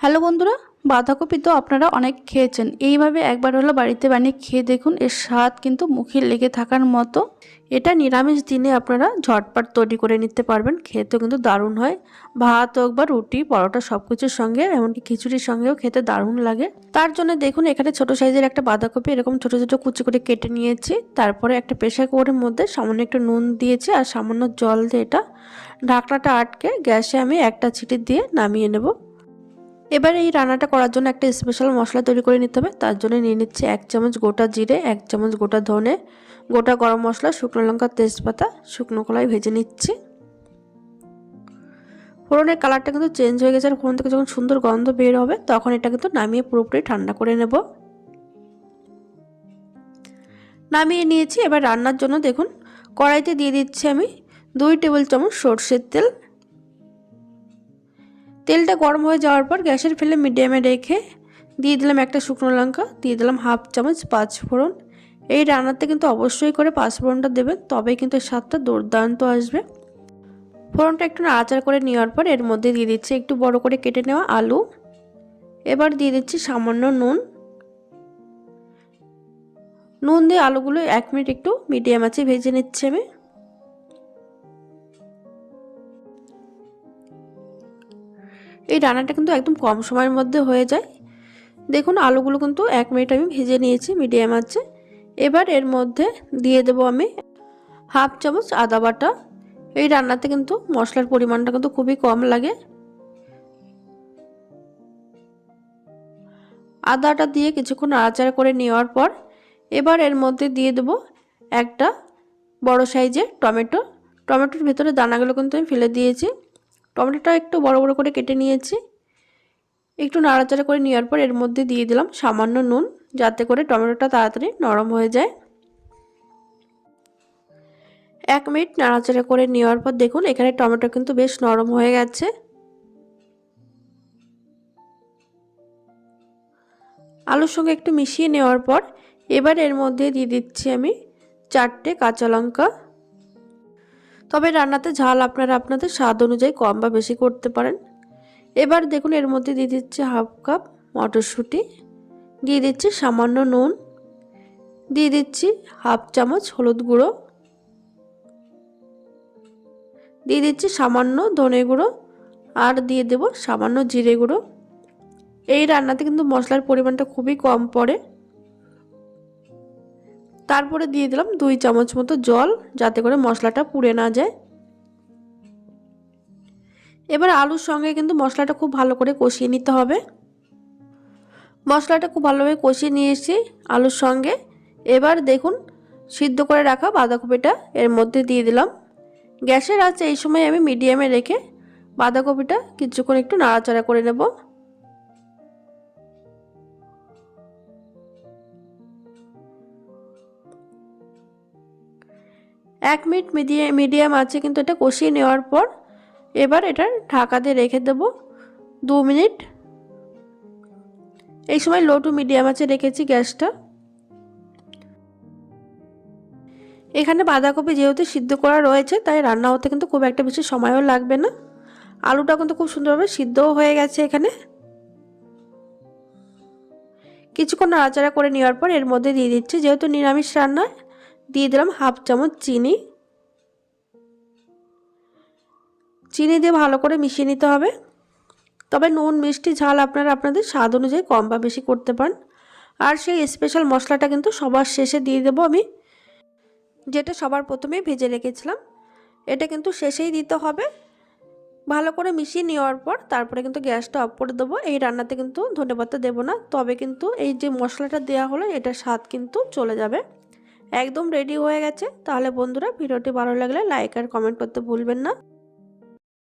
Hello বন্ধুরা, বাঁধাকপি তো আপনারা অনেক খেয়েছেন। এইভাবে একবার হলো বাড়িতে বানিয়ে খেয়ে দেখুন, এর স্বাদ কিন্তু মুখে লেগে থাকার মতো। এটা নিরামিষ দিনে আপনারা ঝটপট তৈরি করে নিতে পারবেন, খেতেও কিন্তু দারুণ হয়। ভাত হোক বা রুটি, পরোটা সব কিছুর সঙ্গে, এমনকি খিচুড়ির সঙ্গেও খেতে দারুণ লাগে। তার জন্য দেখুন, এখানে ছোট সাইজের একটা বাঁধাকপি, এরকম ছোট ছোট কুচি করে কেটে নিয়েছি। তারপরে একটা প্রেশার কুকারের মধ্যে সামান্য একটু নুন দিয়েছি আর সামান্য জল দিয়ে এটা ঢাকনাটা আটকে গ্যাসে আমি একটা ছিটি দিয়ে নামিয়ে নেব। এবার এই রান্নাটা করার জন্য একটা স্পেশাল মশলা তৈরি করে নিতে হবে। তার জন্য নিয়ে নিচ্ছি এক চামচ গোটা জিরে, এক চামচ গোটা ধনে, গোটা গরম মশলা, শুকনো লঙ্কা, তেজপাতা, শুকনো কলাই ভেজে নিচ্ছি। ফোড়নের কালারটা কিন্তু চেঞ্জ হয়ে গেছে আর ফোড়ন থেকে যখন সুন্দর গন্ধ বের হবে, তখন এটা কিন্তু নামিয়ে পুরোপুরি ঠান্ডা করে নেব। নামিয়ে নিয়েছি। এবার রান্নার জন্য দেখুন, কড়াইতে দিয়ে দিচ্ছি আমি দুই টেবিল চামচ সর্ষের তেল তেলটা গরম হয়ে যাওয়ার পর গ্যাসের ফেলে মিডিয়ামে রেখে দিয়ে দিলাম একটা শুকনো লঙ্কা, দিয়ে দিলাম হাফ চামচ পাঁচ ফোড়ন। এই রান্নাতে কিন্তু অবশ্যই করে পাঁচ ফোড়নটা দেবেন, তবেই কিন্তু স্বাদটা দুর্দান্ত আসবে। ফোড়নটা একটু নাড়াচাড়া করে নেওয়ার পর এর মধ্যে দিয়ে দিচ্ছি একটু বড় করে কেটে নেওয়া আলু। এবার দিয়ে দিচ্ছি সামান্য নুন। নুন দিয়ে আলুগুলো এক মিনিট একটু মিডিয়াম আছে ভেজে নিচ্ছি আমি। এই রান্নাটা কিন্তু একদম কম সময়ের মধ্যে হয়ে যায়। দেখুন, আলুগুলো কিন্তু এক মিনিট আমি ভেজে নিয়েছি, মিডিয়াম আছে। এবার এর মধ্যে দিয়ে দেবো আমি হাফ চামচ আদা বাটা। এই রান্নাতে কিন্তু মশলার পরিমাণটা কিন্তু খুবই কম লাগে। আদাটা দিয়ে কিছুক্ষণ আচার করে নেওয়ার পর এবার এর মধ্যে দিয়ে দেবো একটা বড় সাইজের টমেটো। টমেটোর ভেতরে দানাগুলো কিন্তু আমি ফেলে দিয়েছি। টমেটোটা একটু বড় বড় করে কেটে নিয়েছি। একটু নাড়াচাড়া করে নেওয়ার পর এর মধ্যে দিয়ে দিলাম সামান্য নুন, যাতে করে টমেটোটা তাড়াতাড়ি নরম হয়ে যায়। এক মিনিট নাড়াচাড়া করে নেওয়ার পর দেখুন, এখানে টমেটো কিন্তু বেশ নরম হয়ে গেছে। আলুর সঙ্গে একটু মিশিয়ে নেওয়ার পর এবার এর মধ্যে দিয়ে দিচ্ছি আমি চারটে কাঁচা লঙ্কা। তবে রান্নাতে ঝাল আপনারা আপনাদের স্বাদ অনুযায়ী কম বা বেশি করতে পারেন। এবার দেখুন, এর মধ্যে দিয়ে দিচ্ছি হাফ কাপ মটরশুঁটি, দিয়ে দিচ্ছি সামান্য নুন, দিয়ে দিচ্ছি হাফ চামচ হলুদ গুঁড়ো, দিয়ে দিচ্ছি সামান্য ধনে গুঁড়ো আর দিয়ে দেব সামান্য জিরে গুঁড়ো। এই রান্নাতে কিন্তু মশলার পরিমাণটা খুবই কম পড়ে। তারপরে দিয়ে দিলাম দুই চামচ মতো জল, যাতে করে মশলাটা পুড়ে না যায়। এবার আলুর সঙ্গে কিন্তু মশলাটা খুব ভালো করে কষিয়ে নিতে হবে। মশলাটা খুব ভালোভাবে কষিয়ে নিয়ে এসেছি আলুর সঙ্গে। এবার দেখুন, সিদ্ধ করে রাখা বাঁধাকপিটা এর মধ্যে দিয়ে দিলাম। গ্যাসের আছে এই সময় আমি মিডিয়ামে রেখে বাঁধাকপিটা কিছুক্ষণ একটু নাড়াচাড়া করে নেব। এক মিনিট মিডিয়াম মিডিয়াম আছে, কিন্তু এটা কষিয়ে নেওয়ার পর এবার এটা ঢাকা দিয়ে রেখে দেবো দু মিনিট। এই সময় লো টু মিডিয়াম আছে, রেখেছি গ্যাসটা। এখানে বাঁধাকপি যেহেতু সিদ্ধ করা রয়েছে, তাই রান্না হতে কিন্তু খুব একটা বেশি সময়ও লাগবে না। আলুটা কিন্তু খুব সুন্দরভাবে সিদ্ধও হয়ে গেছে এখানে। কিছুক্ষণ নাড়াচাড়া করে নেওয়ার পর এর মধ্যে দিয়ে দিচ্ছি, যেহেতু নিরামিষ রান্না দিয়ে দিলাম হাফ চামচ চিনি। চিনি দিয়ে ভালো করে মিশিয়ে নিতে হবে। তবে নুন, মিষ্টি, ঝাল আপনারা আপনাদের স্বাদ অনুযায়ী কম বা বেশি করতে পারেন। আর সেই স্পেশাল মশলাটা কিন্তু সবার শেষে দিয়ে দেবো আমি। যেটা সবার প্রথমেই ভেজে রেখেছিলাম। এটা কিন্তু শেষেই দিতে হবে। ভালো করে মিশিয়ে নেওয়ার পর তারপরে কিন্তু গ্যাসটা অফ করে দেবো। এই রান্নাতে কিন্তু ধনেপাতা দেবো না। তবে কিন্তু এই যে মশলাটা দেওয়া হলো, এটার স্বাদ কিন্তু চলে যাবে। একদম রেডি হয়ে গেছে, তাহলে বন্ধুরা ভিডিওটি ভালো লাগলে লাইক আর কমেন্ট করতে ভুলবেন না।